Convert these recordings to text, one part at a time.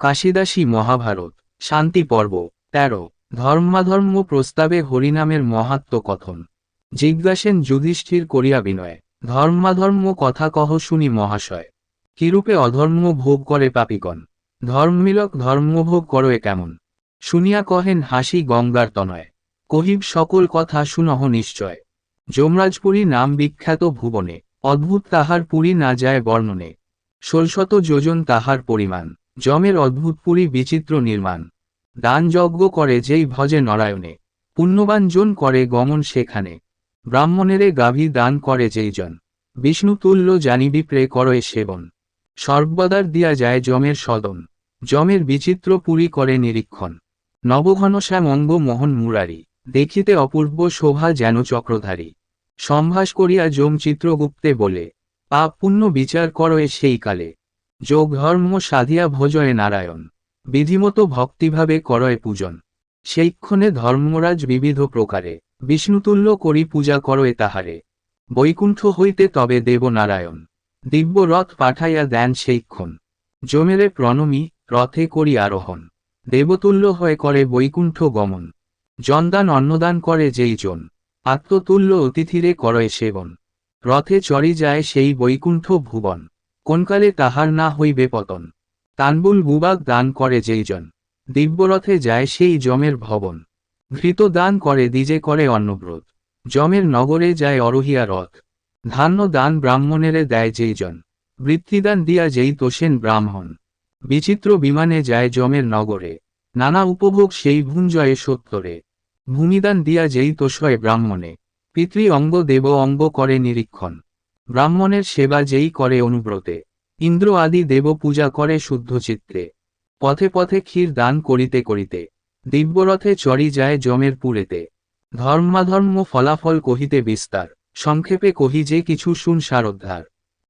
কাশিদাসী মহাভারত, শান্তি পর্ব, তেরো, ধর্মাধর্ম প্রস্তাবে হরিনামের মহাত্ম কথন। জিজ্ঞাসেন যুধিষ্ঠির করিয়া বিনয়, ধর্মাধর্ম কথা কহ শুনি মহাশয়। কিরূপে অধর্ম ভোগ করে পাপিগণ? ধর্মিলক ধর্মভোগ করয়ে কেমন? শুনিয়া কহেন হাসি গঙ্গার তনয়। কহিব, সকল কথা শুনহ নিশ্চয়। যমরাজপুরী নাম বিখ্যাত ভুবনে, অদ্ভুত তাহার পুরী না যায় বর্ণনে। ষোলশত যোজন তাহার পরিমাণ। যমের অদ্ভুত পুরী বিচিত্র নির্মাণ। দান যজ্ঞ করে যেই ভজে নরায়ণে, পুণ্যবান জন করে গমন সেখানে। ব্রাহ্মণেরে গাভী দান করে যেই জন। বিষ্ণু তুল্য জানিবি প্রে করয়ে সেবন। সর্বদার দিয়া যায় যমের সদন। যমের বিচিত্র পুরী করে নিরীক্ষণ। নবঘনশ্যাম অঙ্গ মোহন মুরারি, দেখিতে অপূর্ব শোভা যেন চক্রধারী। সম্ভাস করিয়া যম চিত্রগুপ্তে বলে, পাপ পুণ্য বিচার করয়ে সেই কালে। যোগ ধর্ম সাধিয়া ভোজয়ে নারায়ণ। বিধিমতো ভক্তিভাবে করয়ে পূজন। সেইক্ষণে ধর্মরাজ বিবিধ প্রকারে বিষ্ণুতুল্য করি পূজা করয়ে তাহারে। বৈকুণ্ঠ হইতে তবে দেব নারায়ণ দিব্য রথ পাঠাইয়া দেন সেইক্ষণ। জমেরে প্রণমী, রথে করি আরোহণ। দেবতুল্য হয়ে করে বৈকুণ্ঠ গমন। জনদান অন্নদান করে যেই জন। আত্মতুল্য অতিথিরে করয়ে সেবন। রথে চড়ি যায় সেই বৈকুণ্ঠ ভুবন। কোনকালে তাহার না হইবে পতন। তানবুল বুবাক দান করে যেই জন দিব্যরথে যায় সেই যমের ভবন। ঘৃত দান করে দ্বিজে করে অন্নব্রত। যমের নগরে যায় অরহিয়া রথ। ধান্য দান ব্রাহ্মণেরে দেয় যেই জন বৃত্তিদান দিয়া যেই তোষেন ব্রাহ্মণ। বিচিত্র বিমানে যায় যমের নগরে। নানা উপভোগ সেই ভুঞ্জয়ে সত্তরে। ভূমিদান দিয়া যেই তোষয় ব্রাহ্মণে। পিতৃ অঙ্গ দেব অঙ্গ করে নিরীক্ষণ। ব্রাহ্মণের সেবা যেই করে অনুব্রতে, ইন্দ্র আদি দেব পূজা করে শুদ্ধ চিত্রে পথে পথে ক্ষীর দান করিতে করিতে, দিব্যরথে চড়ি যায় যমের পুরেতে। ধর্মাধর্ম ফলাফল কহিতে বিস্তার, সংক্ষেপে কহি যে কিছু শুন সারোদ্ধার।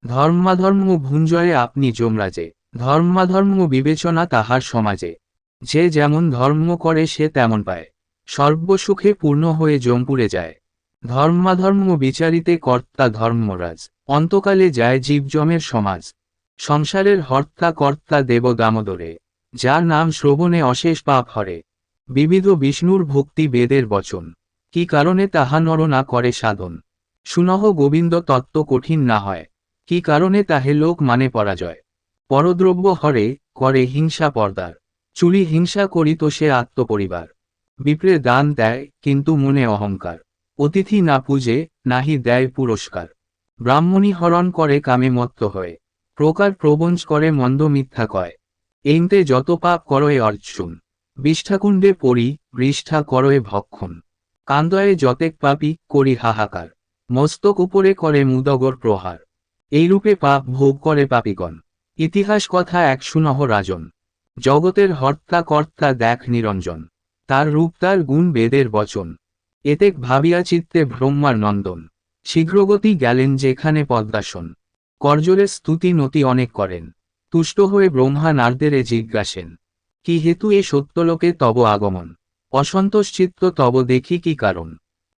ধর্মাধর্ম ভুঞ্জয়ে আপনি যমরাজে, ধর্মাধর্ম বিবেচনা তাহার সমাজে। যে যেমন ধর্ম করে সে তেমন পায়। সর্বসুখে পূর্ণ হয়ে জমপুরে যায়। ধর্মাধর্ম বিচারিতে কর্তা ধর্মরাজ, অন্তকালে যায় জীবজমের সমাজ। সংসারের হর্তা কর্তা দেব দামোদরে, যার নাম শ্রবণে অশেষ পাপ হরে। বিবিধ বিষ্ণুর ভক্তি বেদের বচন, কি কারণে তাহা নর না করে সাধন? সুনহ গোবিন্দ তত্ত্ব কঠিন না হয়, কি কারণে তাহে লোক মানে পরাজয়? পরদ্রব্য হরে, করে হিংসা পর্দার, চুরি হিংসা করিত সে আত্মপরিবার। বিপ্রে দান দেয়, কিন্তু মনে অহংকার। অতিথি না পূজে, নাহি দেয় পুরস্কার। ব্রাহ্মণী হরণ করে কামে মত্ত হয়ে। প্রকার প্রবঞ্চ করে মন্দ মিথ্যা কয়। এইতে যত পাপ করয়ে অর্জুন। বিষ্ঠাকুণ্ডে পড়ি, বৃষ্ঠা করয়ে ভক্ষণ। কান্দয়ে যতেক পাপি, করি হাহাকার। মস্তক উপরে করে মুদগর প্রহার। এইরূপে পাপ ভোগ করে পাপিগণ। ইতিহাস কথা এক সুনহ রাজন। জগতের হর্তা কর্তা দেখ নিরঞ্জন। তার রূপ, তার গুণ, বেদের বচন। এতেক ভাবিয়া চিত্তে ব্রহ্মার নন্দন। শীঘ্রগতি গেলেন যেখানে পদ্মাসন। করজোরে স্তুতি নতি অনেক করেন। তুষ্ট হয়ে ব্রহ্মা নারদেরে জিজ্ঞাসেন, কি হেতু এ সত্যলোকে তব আগমন? অসন্তোষ চিত্ত তব দেখি কি কারণ?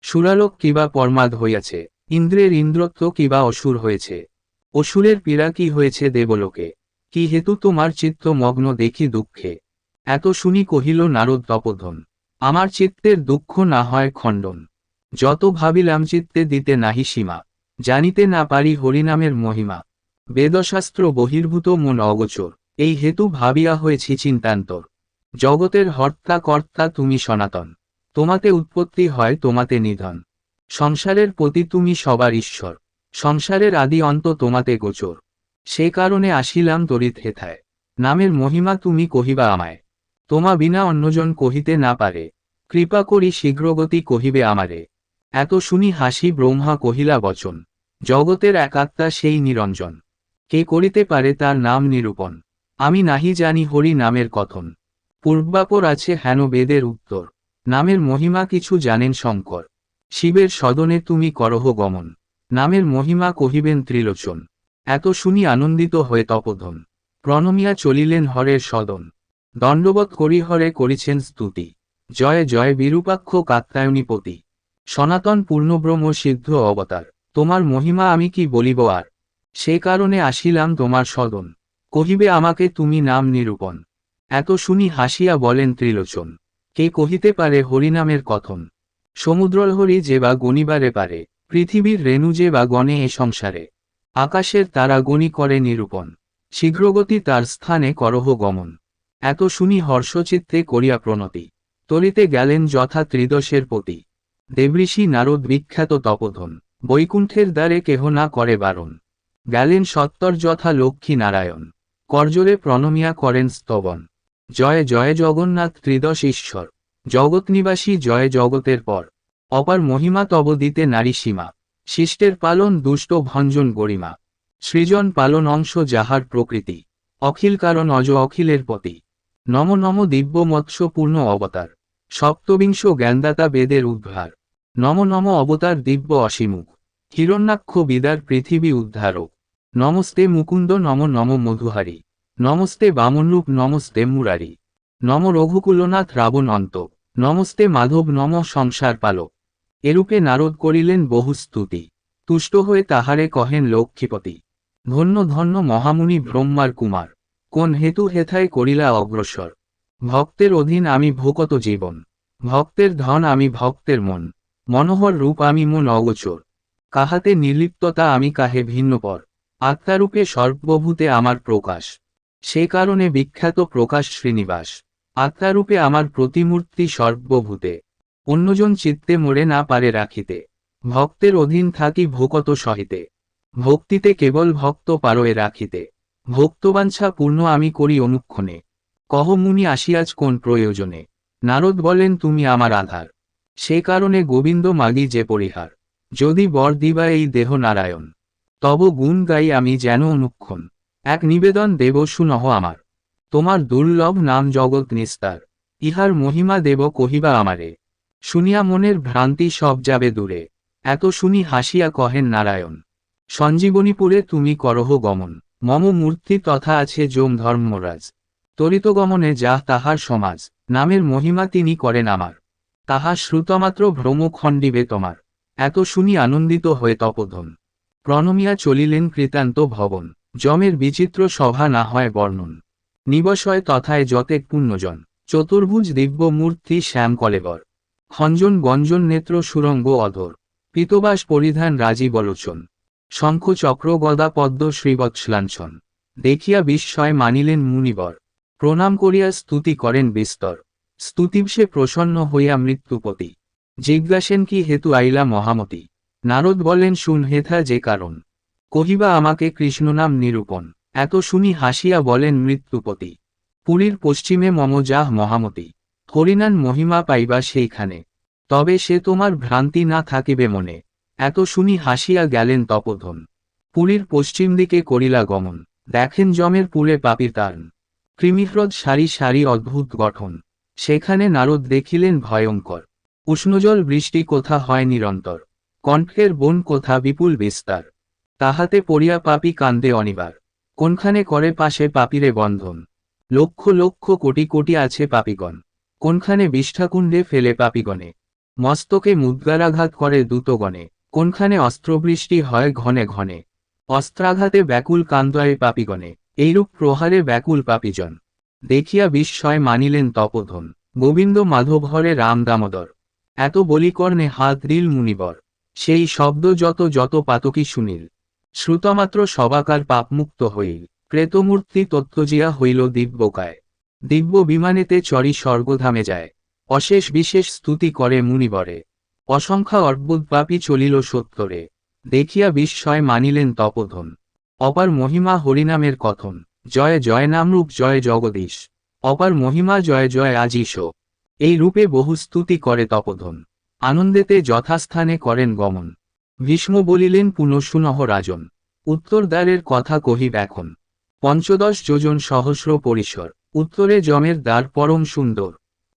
সুরালোক কিবা পরমাদ হইয়াছে, ইন্দ্রের ইন্দ্রত্ব কিবা অসুর হয়েছে। অসুরের পীড়া কি হয়েছে দেবলোকে? কি হেতু তোমার চিত্ত মগ্ন দেখি দুঃখে? এত শুনি কহিল নারদ তপোধন আমার চিত্তের দুঃখ না হয় খণ্ডন। যত ভাবিলাম চিত্তে দিতে নাহি সীমা, জানিতে না পারি হরিনামের মহিমা। বেদশাস্ত্র বহির্ভূত মন অগোচর, এই হেতু ভাবিয়া হয়েছি চিন্তান্তর। জগতের হর্তা কর্তা তুমি সনাতন, তোমাতে উৎপত্তি হয় তোমাতে নিধন। সংসারের প্রতি তুমি সবার ঈশ্বর, সংসারের আদি অন্ত তোমাতে গোচর। সে কারণে আসিলাম তরিত হেথায় নামের মহিমা তুমি কহিবা আমায়। তোমা বিনা অন্যজন কহিতে না পারে। কৃপা করি শীঘ্রগতি কহিবে আমারে। এত শুনি হাসি ব্রহ্মা কহিলা, বচন, জগতের একাত্মা সেই নিরঞ্জন। কে করিতে পারে তার নাম নিরূপণ। আমি নাহি জানি হরি নামের কথন। পূর্বাপর আছে হেন বেদের উত্তর। নামের মহিমা কিছু জানেন শঙ্কর। শিবের সদনে তুমি করহ গমন। নামের মহিমা কহিবেন ত্রিলোচন। এত শুনি আনন্দিত হয়ে তপোধন। প্রণমিয়া চলিলেন হরের সদন। দণ্ডবত করি হরে করিছেন স্তুতি। জয় জয় বিরূপাক্ষ কাত্তায়নীপতি সনাতন পূর্ণব্রহ্ম সিদ্ধ অবতার, তোমার মহিমা আমি কি বলিব আর? সে কারণে আসিলাম তোমার সদন কহিবে, আমাকে তুমি নাম নিরূপণ। এত শুনি হাসিয়া বলেন ত্রিলোচন। কে কহিতে পারে হরিনামের কথন? সমুদ্রলহরি যে বা গণিবারে পারে, পৃথিবীর রেণু যে বা গণে এ সংসারে। আকাশের তারা গণি করে নিরূপণ। শীঘ্রগতি তার স্থানে করহ গমন। এত শুনি হর্ষচিত্তে করিয়া প্রণতি। তরিতে গেলেন যথা ত্রিদশের পতি। দেবঋষি নারদ বিখ্যাত তপধন। বৈকুণ্ঠের দ্বারে কেহ না করে বারণ। গেলেন সত্তর যথা লক্ষ্মী নারায়ণ। করজোরে প্রণমিয়া করেন স্তবন। জয় জয় জগন্নাথ ত্রিদশ ঈশ্বর। জগৎনিবাসী জয় জগতের পর। অপার মহিমা তব দিতে নারী সীমা। শিষ্টের পালন দুষ্ট ভঞ্জন গরিমা। সৃজন পালন অংশ যাহার প্রকৃতি। অখিল কারণ অজ অখিলের পতি। নম নম দিব্য মৎস্যপূর্ণ অবতার। সপ্তবিংশ জ্ঞানদাতা বেদের উদ্ধার। নম নম অবতার দিব্য অসীমুখ। হিরণ্যাক্ষ বিদার পৃথিবী উদ্ধারক। নমস্তে মুকুন্দ নম নম মধুহারী। নমস্তে বামনরূপ নমস্তে মুরারি। নম রঘুকুলনাথ রাবণ অন্ত। নমস্তে মাধব নম সংসার পালক। এরূপে নারদ করিলেন বহু স্তুতি। তুষ্ট হয়ে তাহারে কহেন লক্ষ্মীপতি। ধন্য ধন্য মহামুনি ব্রহ্মার কুমার। কোন হেতু হেথায় করিলা অগ্রসর? ভক্তের অধীন আমি ভোকত জীবন। ভক্তের ধন আমি ভক্তের মন। মনোহর রূপ আমি মন অগোচর। কাহাতে নির্লিপ্ততা আমি কাহে ভিন্নপর। আত্মারূপে সর্বভূতে আমার প্রকাশ। সে কারণে বিখ্যাত প্রকাশ শ্রীনিবাস। আত্মারূপে আমার প্রতিমূর্তি সর্বভূতে অন্যজন চিত্তে মরে না পারে রাখিতে। ভক্তের অধীন থাকি ভোকত সহিতে। ভক্তিতে কেবল ভক্ত পারোয়ে রাখিতে। ভক্তবাঞ্ছা পূর্ণ আমি করি অনুক্ষণে। কহ মুনি আসিয়াজ কোন প্রয়োজনে? নারদ বলেন, তুমি আমার আধার। সে কারণে গোবিন্দ মাগি যে পরিহার। যদি বর দিবা এই দেহ নারায়ণ। তব গুণ গাই আমি যেন অনুক্ষণ। এক নিবেদন দেব সুনহ আমার। তোমার দুর্লভ নাম জগৎ নিস্তার। ইহার মহিমা দেব কহিবা আমারে। শুনিয়া মনের ভ্রান্তি সব যাবে দূরে। এত শুনি হাসিয়া কহেন নারায়ণ। সঞ্জীবনীপুরে তুমি করহ গমন। মম মূর্তি তথা আছে যোম ধর্মরাজ। তরিত গমনে যা তাহার সমাজ, নামের মহিমা তিনি করেন আমার। তাহা শ্রুতমাত্র ভ্রম খণ্ডিবে তোমার। এত শুনি আনন্দিত হয়ে তপধন। প্রণমিয়া চলিলেন কৃতান্ত ভবন। যমের বিচিত্র সভা না হয় বর্ণন। নিবসয় তথায় যতেক পুণ্যজন। চতুর্ভুজ দিব্য মূর্তি শ্যাম কলেবর। খঞ্জন গঞ্জন নেত্র সুরঙ্গ অধর। পিতবাস পরিধান রাজী বলোচন। শঙ্খ চক্র গদা পদ্ম শ্রীবৎসলাঞ্ছন দেখিয়া বিস্ময় মানিলেন মুনিবর। প্রণাম করিয়া স্তুতি করেন বিস্তর। স্তুতিবসে প্রসন্ন হইয়া মৃত্যুপতি। জিজ্ঞাসেন কি হেতু আইলা মহামতি? নারদ বলেন, শুন, হেথা যে কারণ। কহিবা আমাকে কৃষ্ণনাম নিরূপণ। এত শুনি হাসিয়া বলেন মৃত্যুপতি। পুরীর পশ্চিমে মম যাহ মহামতি। হরিনান মহিমা পাইবা সেইখানে। তবে সে তোমার ভ্রান্তি না থাকিবে মনে। এত শুনি হাসিয়া গেলেন তপধন। পুরীর পশ্চিম দিকে করিলা গমন। দেখেন জমের পুরে পাপির তারণ কৃমিহ্রদ সারি সারি অদ্ভুত গঠন। সেখানে নারদ দেখিলেন ভয়ঙ্কর। উষ্ণজল বৃষ্টি কোথা হয় নিরন্তর। কণ্ঠের বন কোথা বিপুল বিস্তার। তাহাতে পড়িয়া পাপি কান্দে অনিবার। কোনখানে করে পাশে পাপিরে বন্ধন। লক্ষ লক্ষ কোটি কোটি আছে পাপিগণ। কোনখানে বিষ্ঠাকুণ্ডে ফেলে পাপিগণে। মস্তকে মুদ্গারাঘাত করে দূতগণে। কোনখানে অস্ত্রবৃষ্টি হয় ঘনে ঘনে। অস্ত্রাঘাতে ব্যাকুল কান্দয়ে পাপিগণে, এইরূপ প্রহারে ব্যাকুল পাপিজন। দেখিয়া বিস্ময় মানিলেন তপধন। গোবিন্দ মাধব হরে রাম দামোদর। এত বলিকর্ণে হাত দিল মুনিবর। সেই শব্দ যত যত পাতকি শুনিল। শ্রুতমাত্র সবাকার পাপমুক্ত হইল। প্রেতমূর্তি তত্ত্বজিয়া হইল দিব্যকায়। দিব্য বিমানেতে চরি স্বর্গধামে যায়। অশেষ বিশেষ স্তুতি করে মুনিবরে। অসংখ্যা অর্বুদ পাপী চলিল সত্তরে দেখিয়া বিস্ময় মানিলেন তপধন। অপার মহিমা হরিনামের কথন। জয় জয় নামরূপ, জয় জগদীশ। অপার মহিমা, জয় জয় আজিস এই রূপে বহু স্তুতি করে তপধন। আনন্দেতে যথাস্থানে করেন গমন। ভীষ্ম বলিলেন পুনঃসুনহ রাজন। উত্তরদ্বারের কথা কহিব এখন। পঞ্চদশ যোজন সহস্র পরিসর। উত্তরে জমের দ্বার পরম সুন্দর।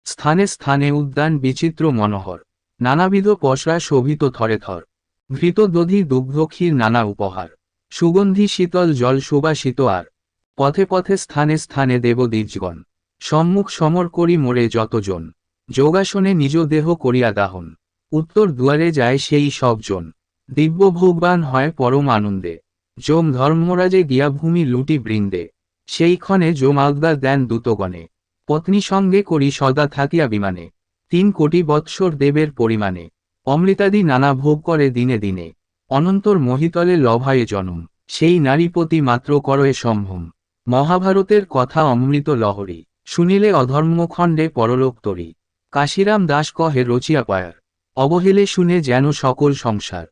স্থানে স্থানে উদ্যান বিচিত্র মনোহর। নানাবিধ পশরা শোভিত থরে থর। ঘৃত দধি দুগ্ধক্ষীর নানা উপহার। সুগন্ধি শীতল জল সুবাসিত আর। পথে পথে স্থানে স্থানে দেব দেবদ্বীজগণ সম্মুখ সমর করি মোরে যতজন। যোগাসনে নিজ দেহ করিয়া দাহন। উত্তর দুয়ারে যায় সেই সবজন। দিব্য ভোগবান হয় পরম আনন্দে। যোম ধর্মরাজে গিয়া ভূমি লুটি বৃন্দে। সেইক্ষণে যোম আজ্ঞা দেন দূতগণে। পত্নী সঙ্গে করি সদা থাকিয়া বিমানে। তিন কোটি বৎসর দেবের পরিমাণে। অমৃতাদি নানা ভোগ করে দিনে দিনে। অনন্তর মহিতলে লভায়ে জনম। সেই নারীপতি মাত্র করয়ে সম্ভম। মহাভারতের কথা অমৃত লহরী। শুনিলে অধর্মখণ্ডে পরলোক তরি। কাশিরাম দাস কহে রচিয়া পায়ার। অবহেলে শুনে যেন সকল সংসার।